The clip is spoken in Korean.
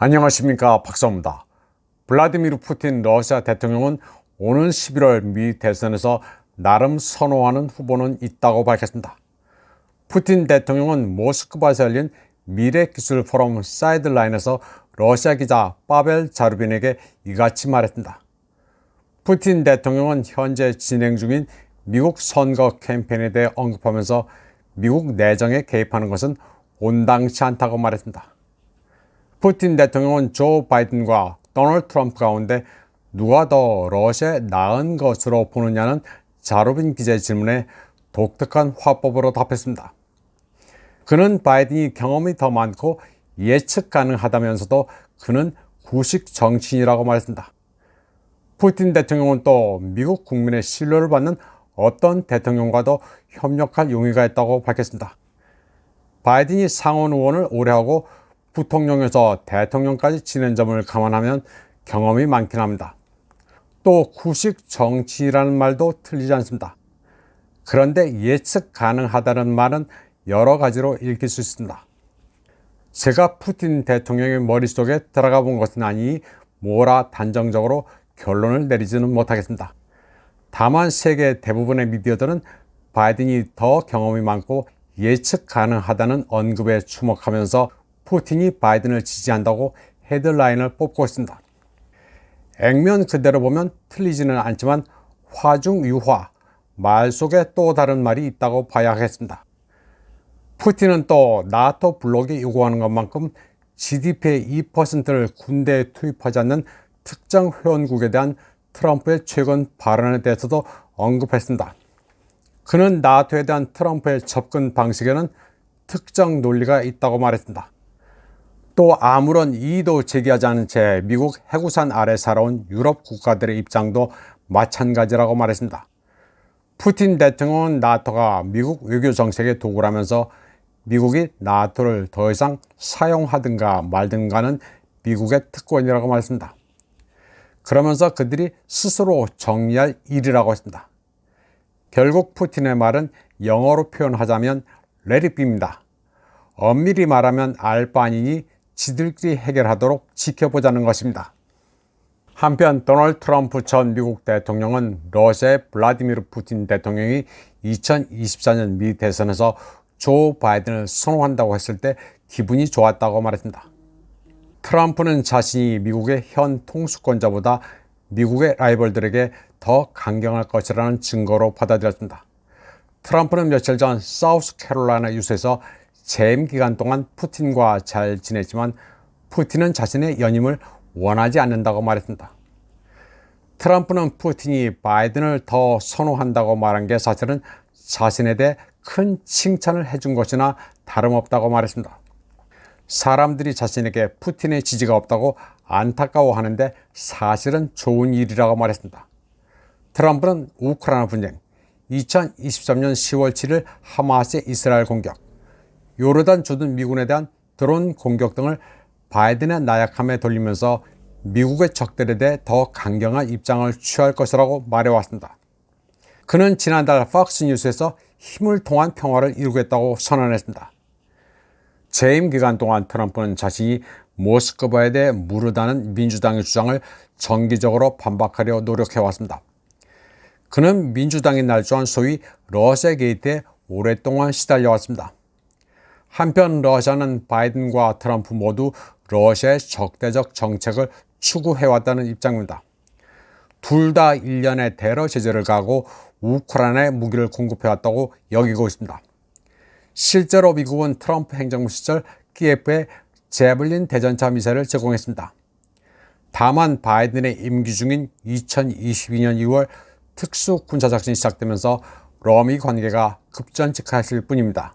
안녕하십니까 박사입니다. 블라디미르 푸틴 러시아 대통령은 오는 11월 미 대선에서 나름 선호하는 후보는 있다고 밝혔습니다. 푸틴 대통령은 모스크바에서 열린 미래기술 포럼 사이드라인에서 러시아 기자 파벨 자르빈에게 이같이 말했습니다. 푸틴 대통령은 현재 진행 중인 미국 선거 캠페인에 대해 언급하면서 미국 내정에 개입하는 것은 온당치 않다고 말했습니다. 푸틴 대통령은 조 바이든과 도널드 트럼프 가운데 누가 더 러시아에 나은 것으로 보느냐는 자로빈 기자의 질문에 독특한 화법으로 답했습니다. 그는 바이든이 경험이 더 많고 예측 가능하다면서도 그는 구식 정치인이라고 말했습니다. 푸틴 대통령은 또 미국 국민의 신뢰를 받는 어떤 대통령과도 협력할 용의가 있다고 밝혔습니다. 바이든이 상원 의원을 오래 하고 부통령에서 대통령까지 지낸 점을 감안하면 경험이 많긴 합니다. 또 구식 정치라는 말도 틀리지 않습니다. 그런데 예측 가능하다는 말은 여러 가지로 읽힐 수 있습니다. 제가 푸틴 대통령의 머릿속에 들어가 본 것은 아니니 뭐라 단정적으로 결론을 내리지는 못하겠습니다. 다만 세계 대부분의 미디어들은 바이든이 더 경험이 많고 예측 가능하다는 언급에 주목하면서 푸틴이 바이든을 지지한다고 헤드라인을 뽑고 있습니다. 액면 그대로 보면 틀리지는 않지만 화중유화, 말 속에 또 다른 말이 있다고 봐야 하겠습니다. 푸틴은 또 나토 블록이 요구하는 것만큼 GDP의 2%를 군대에 투입하지 않는 특정 회원국에 대한 트럼프의 최근 발언에 대해서도 언급했습니다. 그는 나토에 대한 트럼프의 접근 방식에는 특정 논리가 있다고 말했습니다. 또 아무런 이의도 제기하지 않은 채 미국 해구산 아래 살아온 유럽 국가들의 입장도 마찬가지라고 말했습니다. 푸틴 대통령은 나토가 미국 외교 정책의 도구라면서 미국이 나토를 더 이상 사용하든가 말든가는 미국의 특권이라고 말했습니다. 그러면서 그들이 스스로 정리할 일이라고 했습니다. 결국 푸틴의 말은 영어로 표현하자면 레리비입니다. 엄밀히 말하면 알바니니 지들끼리 해결하도록 지켜보자는 것입니다. 한편 도널드 트럼프 전 미국 대통령은 러시아의 블라디미르 푸틴 대통령이 2024년 미 대선에서 조 바이든을 선호한다고 했을 때 기분이 좋았다고 말했습니다. 트럼프는 자신이 미국의 현 통수권자보다 미국의 라이벌들에게 더 강경할 것이라는 증거로 받아들였습니다. 트럼프는 며칠 전 사우스 캐롤라이나 유수에서 재임 기간 동안 푸틴과 잘 지냈지만 푸틴은 자신의 연임을 원하지 않는다고 말했습니다. 트럼프는 푸틴이 바이든을 더 선호한다고 말한 게 사실은 자신에 대해 큰 칭찬을 해준 것이나 다름없다고 말했습니다. 사람들이 자신에게 푸틴의 지지가 없다고 안타까워하는데 사실은 좋은 일이라고 말했습니다. 트럼프는 우크라이나 분쟁, 2023년 10월 7일 하마스의 이스라엘 공격, 요르단 주둔 미군에 대한 드론 공격 등을 바이든의 나약함에 돌리면서 미국의 적들에 대해 더 강경한 입장을 취할 것이라고 말해왔습니다. 그는 지난달 팍스 뉴스에서 힘을 통한 평화를 이루겠다고 선언했습니다. 재임 기간 동안 트럼프는 자신이 모스크바에 대해 무르다는 민주당의 주장을 정기적으로 반박하려 노력해왔습니다. 그는 민주당이 날조한 소위 러시아 게이트에 오랫동안 시달려왔습니다. 한편 러시아는 바이든과 트럼프 모두 러시아의 적대적 정책을 추구해왔다는 입장입니다. 둘 다 일련의 테러 제재를 가고 우크라이나에 무기를 공급해왔다고 여기고 있습니다. 실제로 미국은 트럼프 행정부 시절 키예프에 제블린 대전차 미사일을 제공했습니다. 다만 바이든의 임기 중인 2022년 2월 특수 군사작전이 시작되면서 러미 관계가 급전직하실 뿐입니다.